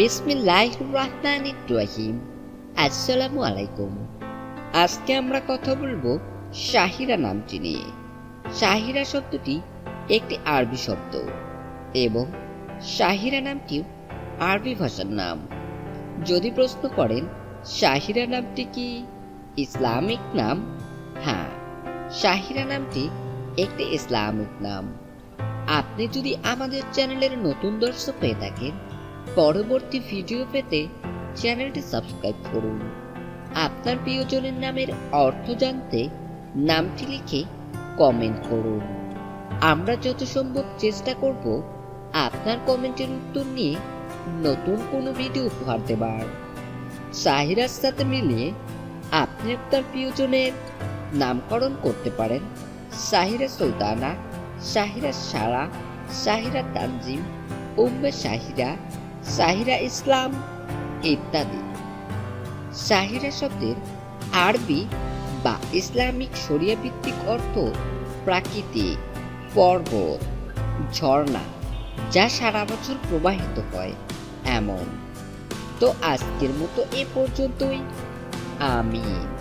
বিসমিল্লাহ রহমান রহিম আসসালামু আলাইকুম আজকে আমরা কথা বলব শাহিরা নামটি নিয়ে। শাহিরা শব্দটি একটি আরবি শব্দ এবং শাহিরা নামটিও আরবি ভাষার নাম। যদি প্রশ্ন করেন, শাহিরা নামটি কি? ইসলামিক নাম? হ্যাঁ শাহিরা নামটি একটি ইসলামিক নাম। আপনি যদি আমাদের চ্যানেলের নতুন দর্শক হয়ে থাকেন পরবর্তী ভিডিও পেতে চ্যানেলটি সাবস্ক্রাইব করুন। আপনার প্রিয়জনের নামের অর্থ জানতে নামটি লিখে কমেন্ট করুন। আমরা যত সম্ভব চেষ্টা করব আপনার কমেন্টের উত্তর নিয়ে নতুন কোনো ভিডিও উপহার দেবার। সাহিরার সাথে মিলিয়ে আপনি আপনার প্রিয়জনের নামকরণ করতে পারেন সাহিরা সুলতানা, সাহিরা সারা, সাহিরা তানজিম, উম্মে সাহিরা সাহিরা ইসলাম ইত্যাদি। সাহিরা শব্দের আরবি বা ইসলামিক শরিয়া ভিত্তিক অর্থ প্রাকৃতিক পর্বত ঝর্ণা, যা সারা বছর প্রবাহিত হয় এমন। তো আজকের মতো এ পর্যন্তই। আমিন।